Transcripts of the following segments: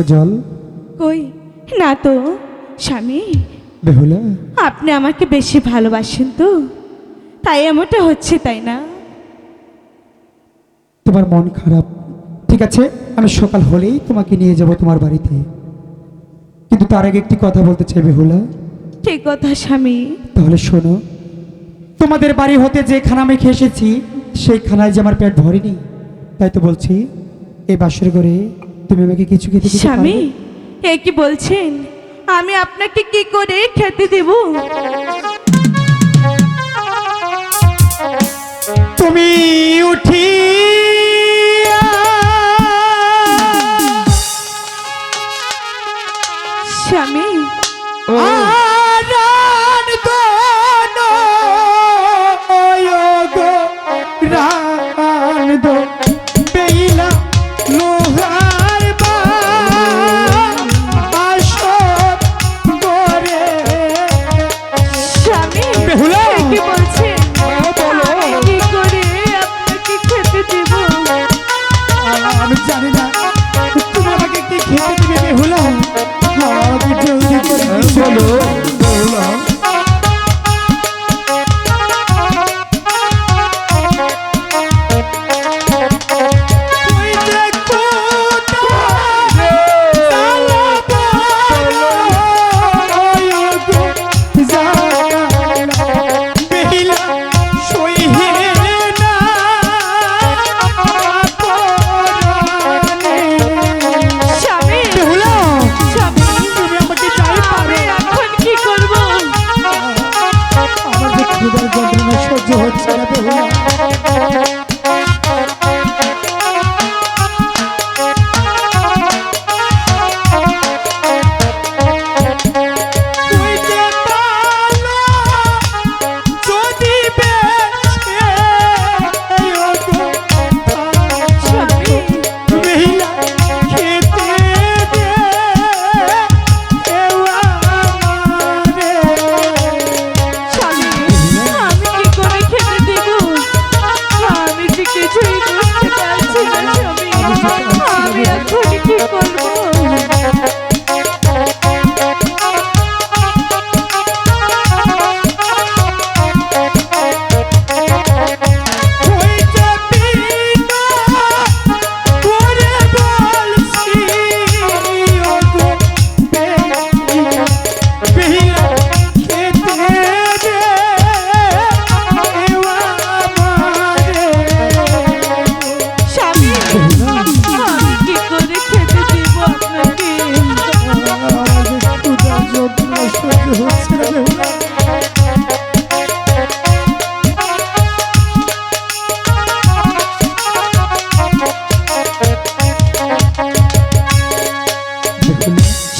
চোখে জল? কই? না তো স্বামী। বেহুলা? আপনি আমাকে বেশি ভালোবাসেন তো। তাই এমনটা হচ্ছে তাই না? তোমার মন খারাপ। ঠিক আছে আমি সকাল হলেই তোমাকে নিয়ে যাব তোমার বাড়িতে। কিন্তু তার আগে একটি কথা বলতে চাই বেহুলা। ঠিক কথা স্বামী? তাহলে শোনো। তোমাদের বাড়ি হতে যে খানা আমি খেয়ে এসেছি সেই খানায় যে আমার পেট ভরেনি তাই তো বলছি এই বাসর ঘরে তুমি আমাকে কিছু খেতে দিতে স্বামী এ কি বলছেন? আমি আপনাকে কি করে খেতে দেব? তুমি উঠি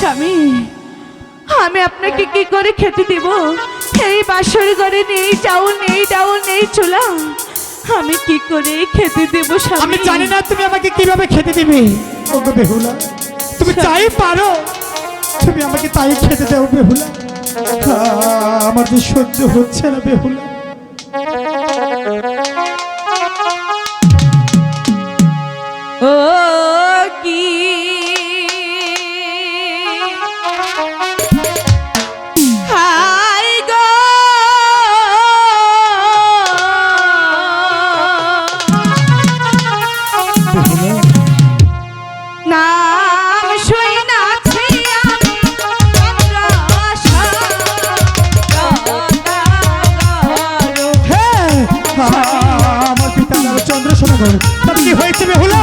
স্বামী আমি আপনাকে কি করে খেতে দেব? এই বাসর ঘরে নেই চাউল নেই ডাউল নেই চুলা। আমি কি করে খেতে দেব আমি জানি না তুমি আমাকে কীভাবে খেতে দিবে। ওগো বেহুলা তুমি চাই পারো। তুমি আমাকে তাই খেতে দাও বেহুলা। আমার যে সহ্য হচ্ছে না বেহুলা। ও তার কি হয়েছে বেহুলা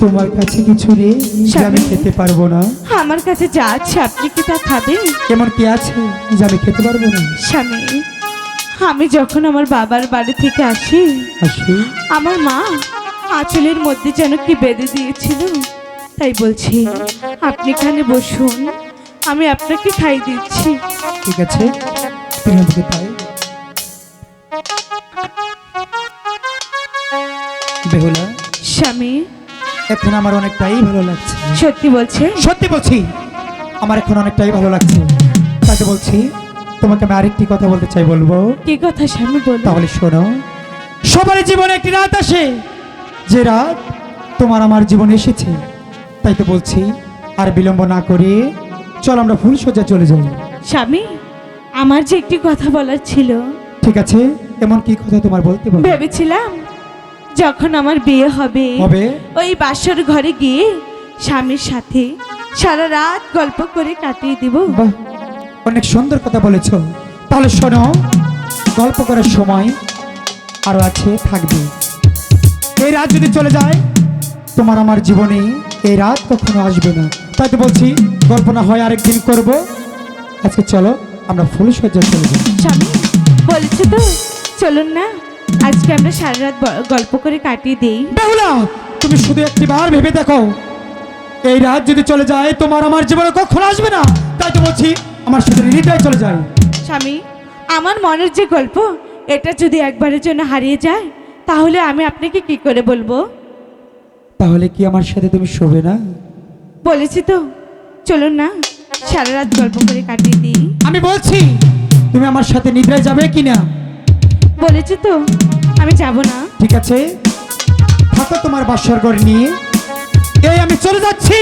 তোমার কাছে কিছু নেই যে আমি খেতে পারব না। আমার কাছে যা আছে আপনি কি তা খাবেন? কেমন কি আছে যে আমি খেতে পারব না? স্বামী আমি যখন আমার বাবার বাড়ি থেকে আসি আসি? আমার মা আঁচলের মধ্যে যেন কি বেঁধে দিয়েছিল। তাই বলছি আপনি এখানে বসুন আমি আপনাকে খাই দিচ্ছি। ঠিক আছে তুমি আমাকে তাই বেহুলা? স্বামী এখন আমার অনেকটাই ভালো লাগছে। সত্যি বলছে? সত্যি বলছি আমার এখন অনেকটাই ভালো লাগছে। তাই তো বলছি তোমাকে আমি আরেকটি কথা বলতে চাই বলব? কি কথা স্বামী বল তাহলে শোনো সবার জীবনে একটি রাত আসে। যে রাত তোমার আমার জীবনে এসেছে তাই তো বলছি আর বিলম্ব না করে চল আমরা ফুল সজ্জা চলে যাই। স্বামী আমার যে একটি কথা বলার ছিল। ঠিক আছে এমন কি কথা তোমার বলতে ভেবেছিলাম যখন আমার বিয়ে হবে হবে? ওই বাসর ঘরে গিয়ে স্বামীর সাথে সারা রাত গল্প করে কাটিয়ে দিব। বাহ অনেক সুন্দর কথা বলেছ। তাহলে শোনো গল্প করার সময় আরও আছে থাকবে। এই রাত যদি চলে যায় তোমার আমার জীবনে এই রাত কখনো আসবে না। তাই তো বলছি গল্প না হয় আরেকদিন করব। আজকে চলো আমরা ফুল সজ্জা চলে যাই। স্বামী বলেছে তো চলুন না। আজকে আমরা সারা রাত গল্প করে কাটিয়ে দেই। বেহুলা তুমি শুধু একটি বার ভেবে দেখো। এই রাত যদি চলে যায় তোমার আমার জীবনে কখনো আসবে না। তাই তো বলছি আমার সাথে হৃদয় চলে যায়। স্বামী আমার মনের যে গল্প এটা যদি একবারের জন্য হারিয়ে যায় তাহলে আমি আপনাকে কি করে বলব? তাহলে কি আমার সাথে তুমি শোবে না? বলেছি তো। চলুন না সারা রাত গল্প করে কাটিয়ে দিই। আমি বলছি তুমি আমার সাথে নিদ্রায় যাবে কি না বলেছি তো। আমি যাব না। ঠিক আছে? তোমার বাসর করে নিয়ে। এই আমি চলে যাচ্ছি।